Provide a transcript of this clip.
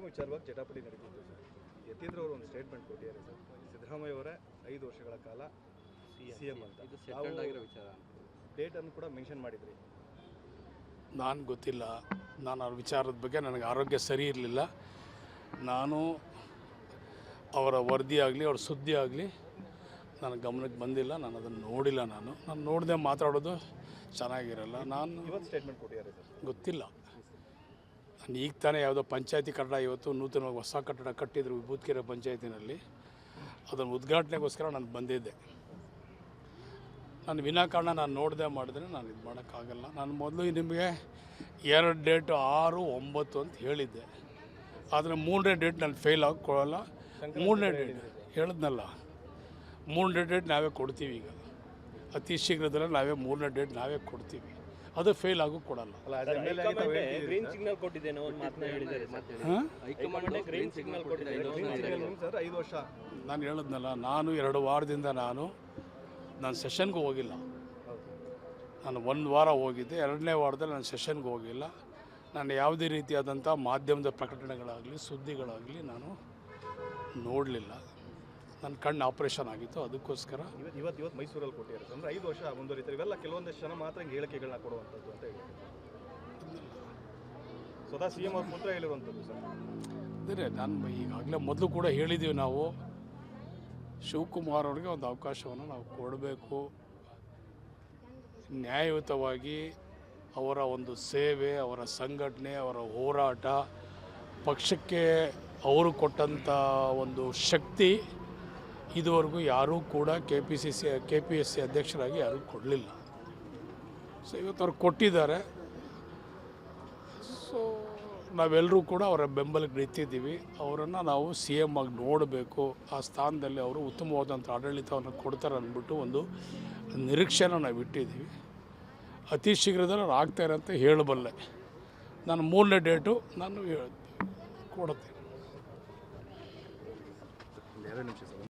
M ವಿಚಾರವಾಗಿ ಜಟಾಪಟಿ ನಡೀತಿತ್ತು sir. Yathindra ಅವರು ಒಂದು ಸ್ಟೇಟ್ಮೆಂಟ್ ಕೊಟ್ಟಿದ್ದಾರೆ ಸರ್. ಸಿದ್ದರಾಮಯ್ಯ ಅವರೇ ಐದು ವರ್ಷಗಳ ಕಾಲ ಸಿ ಎಂ ಅಂತ. ಆಗಿರೋ ವಿಚಾರ ಡೇಟನ್ನು ಕೂಡ ಮೆನ್ಷನ್ ಮಾಡಿದ್ರಿ. ನಾನು ಗೊತ್ತಿಲ್ಲ. ನಾನು ಅವ್ರ ವಿಚಾರದ ಬಗ್ಗೆ ನನಗೆ ಆರೋಗ್ಯ ಸರಿ ಇರಲಿಲ್ಲ. ನಾನು ಅವರ ವರದಿ ಆಗಲಿ ಅವ್ರ ಸುದ್ದಿ ಆಗಲಿ ನನ್ನ ಗಮನಕ್ಕೆ ಬಂದಿಲ್ಲ. ನಾನು ಅದನ್ನು ನೋಡಿಲ್ಲ ನಾನು. ನಾನು ನೋಡದೆ ಮಾತಾಡೋದು ಚೆನ್ನಾಗಿರಲ್ಲ. ನಾನು ಇವತ್ತು ಸ್ಟೇಟ್ಮೆಂಟ್ ಕೊಟ್ಟಿದ್ದಾರೆ ಸರ್. ಗೊತ್ತಿಲ್ಲ. ನಾನು ಈಗ ತಾನೇ ಯಾವುದೋ ಪಂಚಾಯತಿ ಕಟ್ಟಡ ಇವತ್ತು ನೂತನವಾಗಿ ಹೊಸ ಕಟ್ಟಡ ಕಟ್ಟಿದ್ರು ವಿಭೂತ್ಕೆರೆ ಪಂಚಾಯತಿನಲ್ಲಿ. ಅದನ್ನು ಉದ್ಘಾಟನೆಗೋಸ್ಕರ ನಾನು ಬಂದಿದ್ದೆ. ನಾನು ವಿನಾಕಾರಣ ನಾನು ನೋಡದೆ ಮಾಡಿದ್ರೆ ನಾನು ಇದು ಮಾಡೋಕ್ಕಾಗಲ್ಲ. ನಾನು ಮೊದಲು ನಿಮಗೆ ಎರಡು ಡೇಟು ಆರು ಒಂಬತ್ತು ಅಂತ ಹೇಳಿದ್ದೆ. ಆದರೆ ಮೂರನೇ ಡೇಟ್ ನಾನು ಫೇಲ್ ಆಗಿ ಕೊಡೋಲ್ಲ ಮೂರನೇ ಡೇಟ್ ಹೇಳಿದ್ನಲ್ಲ. ಮೂರನೇ ಡೇಟ್ ನಾವೇ ಕೊಡ್ತೀವಿ ಈಗ. ಅತಿ ಶೀಘ್ರದಲ್ಲೇ ನಾವೇ ಮೂರನೇ ಡೇಟ್ ನಾವೇ ಕೊಡ್ತೀವಿ. ಅದು ಫೇಲ್ ಆಗೋ ಕೊಡಲ್ಲ. ಗ್ರೀನ್ ಸಿಗ್ನಲ್ ಕೊಟ್ಟಿದ್ದೇನೆ ನಾನು ಹೇಳಿದ್ನಲ್ಲ ನಾನು ಎರಡು ವಾರದಿಂದ ನಾನು ನಾನು ಸೆಷನ್ಗೂ ಹೋಗಿಲ್ಲ. ನಾನು ಒಂದು ವಾರ ಹೋಗಿದ್ದೆ ಎರಡನೇ ವಾರದಲ್ಲಿ ನಾನು ಸೆಷನ್ಗೆ ಹೋಗಿಲ್ಲ. ನಾನು ಯಾವುದೇ ರೀತಿಯಾದಂಥ ಮಾಧ್ಯಮದ ಪ್ರಕಟಣೆಗಳಾಗಲಿ ಸುದ್ದಿಗಳಾಗಲಿ ನಾನು ನೋಡಲಿಲ್ಲ. ನನ್ನ ಕಣ್ಣು ಆಪ್ರೇಷನ್ ಆಗಿತ್ತು ಅದಕ್ಕೋಸ್ಕರ. ಇವತ್ತು ಇವತ್ತು ಮೈಸೂರಲ್ಲಿ ಕೊಟ್ಟಿದ್ದಾರೆ ಸರ್ ಅಂದರೆ ಐದು ವರ್ಷ ಮುಂದುವರಿತಾರೆ ಇವೆಲ್ಲ ಕೆಲವೊಂದಷ್ಟು ಜನ ಮಾತ್ರ ಹೇಳಿಕೆಗಳನ್ನ ಕೊಡುವಂಥದ್ದು ಅಂತ ಹೇಳಿ ಸ್ವತಃ ಸಿ ಎಂ ಅವ್ರ ಮಾತ್ರ ಹೇಳಿರುವಂಥದ್ದು ಸರ್. ಅಂದರೆ ನಾನು ಈಗಾಗಲೇ ಮೊದಲು ಕೂಡ ಹೇಳಿದ್ದೀವಿ ನಾವು. ಶಿವಕುಮಾರ್ ಅವ್ರಿಗೆ ಒಂದು ಅವಕಾಶವನ್ನು ನಾವು ಕೊಡಬೇಕು. ನ್ಯಾಯಯುತವಾಗಿ ಅವರ ಒಂದು ಸೇವೆ ಅವರ ಸಂಘಟನೆ ಅವರ ಹೋರಾಟ ಪಕ್ಷಕ್ಕೆ ಅವರು ಕೊಟ್ಟಂಥ ಒಂದು ಶಕ್ತಿ ಇದುವರೆಗೂ ಯಾರೂ ಕೂಡ K P C C K P S C ಅಧ್ಯಕ್ಷರಾಗಿ ಯಾರೂ ಕೊಡಲಿಲ್ಲ. ಸೊ ಇವತ್ತು ಅವ್ರು ಕೊಟ್ಟಿದ್ದಾರೆ. ಸೊ ನಾವೆಲ್ಲರೂ ಕೂಡ ಅವರ ಬೆಂಬಲಕ್ಕೆ ನಿಂತಿದ್ದೀವಿ. ಅವರನ್ನು ನಾವು ಸಿ ಎಂ ಆಗಿ ನೋಡಬೇಕು. ಆ ಸ್ಥಾನದಲ್ಲಿ ಅವರು ಉತ್ತಮವಾದಂಥ ಆಡಳಿತವನ್ನು ಕೊಡ್ತಾರೆ ಅಂದ್ಬಿಟ್ಟು ಒಂದು ನಿರೀಕ್ಷೆನ ನಾವು ಇಟ್ಟಿದ್ದೀವಿ. ಅತಿ ಶೀಘ್ರದಲ್ಲಿ ಅವ್ರು ಆಗ್ತಾರೆ ಅಂತ ಹೇಳಬಲ್ಲೆ. ನಾನು ಮೂರನೇ ಡೇಟು ನಾನು ಹೇಳ್ತೀನಿ. ಸರ್?